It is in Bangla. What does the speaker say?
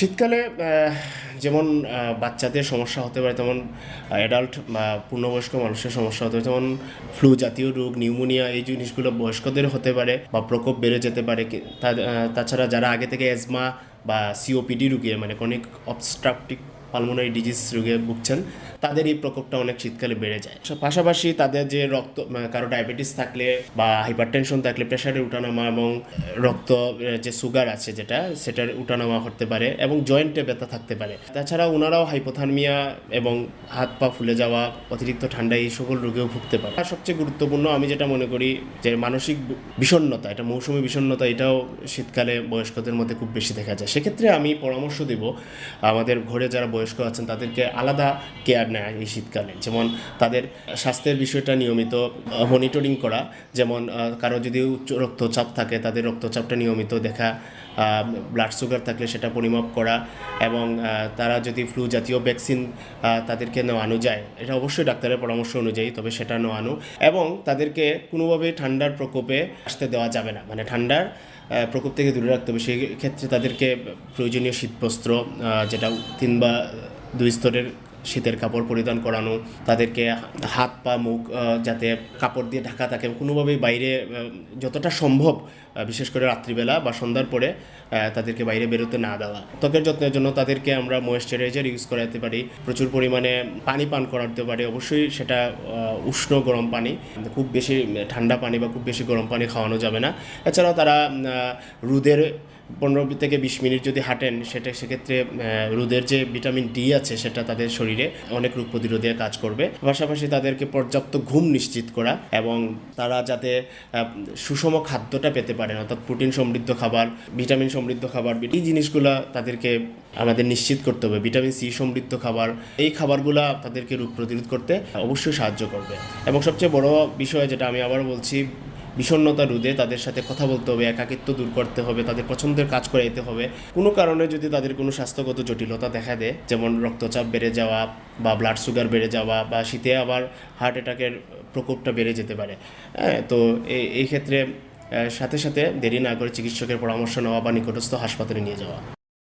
শীতকালে যেমন বাচ্চাদের সমস্যা হতে পারে, তেমন অ্যাডাল্ট বা পূর্ণবয়স্ক মানুষের সমস্যা হতে পারে যেমন ফ্লু জাতীয় রোগ নিউমোনিয়া এই জিনিসগুলো বয়স্কদের হতে পারে বা প্রকোপ বেড়ে যেতে পারে। তাছাড়া যারা আগে থেকে অ্যাজমা বা সিওপিডি রুগী মানে অনেক অবস্ট্রাকটিভ পালমোনারি ডিজিজ রোগে ভুগছেন, তাদের এই প্রকোপটা অনেক শীতকালে বেড়ে যায়। পাশাপাশি তাদের যে রক্ত কারও ডায়াবেটিস থাকলে বা হাইপারটেনশন থাকলে প্রেশারের উঠানামা এবং রক্ত যে সুগার আছে যেটা, সেটার উঠানামা করতে পারে এবং জয়েন্টে ব্যথা থাকতে পারে। তাছাড়া ওনারাও হাইপোথার্মিয়া এবং হাত পা ফুলে যাওয়া, অতিরিক্ত ঠান্ডা এই সকল রোগেও ভুগতে পারে। আর সবচেয়ে গুরুত্বপূর্ণ আমি যেটা মনে করি যে মানসিক বিষণ্ণতা, এটা মৌসুমী বিষণ্ণতা, এটাও শীতকালে বয়স্কদের মধ্যে খুব বেশি দেখা যায়। সেক্ষেত্রে আমি পরামর্শ দেব আমাদের ঘরে যারা বয়স্ক আছেন, তাদেরকে আলাদা কেয়ার নেয় এই শীতকালে। যেমন তাদের স্বাস্থ্যের বিষয়টা নিয়মিত মনিটরিং করা, যেমন কারও যদি উচ্চ রক্তচাপ থাকে, তাদের রক্তচাপটা নিয়মিত দেখা ব্লাড সুগার থাকলে সেটা পরিমাপ করা এবং তারা যদি ফ্লু জাতীয় ভ্যাকসিন তাদেরকে নেওয়ানো যায়, এটা অবশ্যই ডাক্তারের পরামর্শ অনুযায়ী, তবে সেটা নেওয়ানো এবং তাদেরকে কোনোভাবে ঠান্ডার প্রকোপে আসতে দেওয়া যাবে না। মানে ঠান্ডার প্রকোপ থেকে দূরে রাখতে হবে, সেই ক্ষেত্রে তাদেরকে প্রয়োজনীয় শীতবস্ত্র যেটা তিন বা দুই স্তরের শীতের কাপড় পরিধান করানো, তাদেরকে হাত, পা, মুখ যাতে কাপড় দিয়ে ঢাকা থাকে কোনোভাবেই বাইরে যতটা সম্ভব বিশেষ করে রাত্রিবেলা বা সন্ধ্যার পরে তাদেরকে বাইরে বেরোতে না দেওয়া। ত্বকের যত্নের জন্য তাদেরকে আমরা ময়েশ্চারাইজার ইউজ করাতে পারি, প্রচুর পরিমাণে পানি পান করাতে পারি, অবশ্যই সেটা উষ্ণ গরম পানি, খুব বেশি ঠান্ডা পানি বা খুব বেশি গরম পানি খাওয়ানো যাবে না। এছাড়াও তারা রোদের পনেরো থেকে বিশ মিনিট যদি হাঁটেন, সেটা সেক্ষেত্রে রোদের যে ভিটামিন ডি আছে, সেটা তাদের শরীরে অনেক রোগ প্রতিরোধে কাজ করবে। পাশাপাশি তাদেরকে পর্যাপ্ত ঘুম নিশ্চিত করা এবং তারা যাতে সুষম খাদ্যটা পেতে পারেন, অর্থাৎ প্রোটিন সমৃদ্ধ খাবার, ভিটামিন সমৃদ্ধ খাবার, এই জিনিসগুলো তাদেরকে আমাদের নিশ্চিত করতে হবে। ভিটামিন সি সমৃদ্ধ খাবার, এই খাবারগুলা তাদেরকে রোগ প্রতিরোধ করতে অবশ্যই সাহায্য করবে। এবং সবচেয়ে বড় বিষয় যেটা আমি আবার বলছি বিষণ্ণতা রোধে তাদের সাথে কথা বলতে হবে, একাকিত্ব দূর করতে হবে, তাদের পছন্দের কাজ করে যেতে হবে। কোনো কারণে যদি তাদের কোনো স্বাস্থ্যগত জটিলতা দেখা দেয়, যেমন রক্তচাপ বেড়ে যাওয়া বা ব্লাড সুগার বেড়ে যাওয়া বা শীতে আবার হার্ট অ্যাটাকের প্রকোপটা বেড়ে যেতে পারে। হ্যাঁ তো এই এই ক্ষেত্রে সাথে সাথে দেরি না করে চিকিৎসকের পরামর্শ নেওয়া বা নিকটস্থ হাসপাতালে নিয়ে যাওয়া।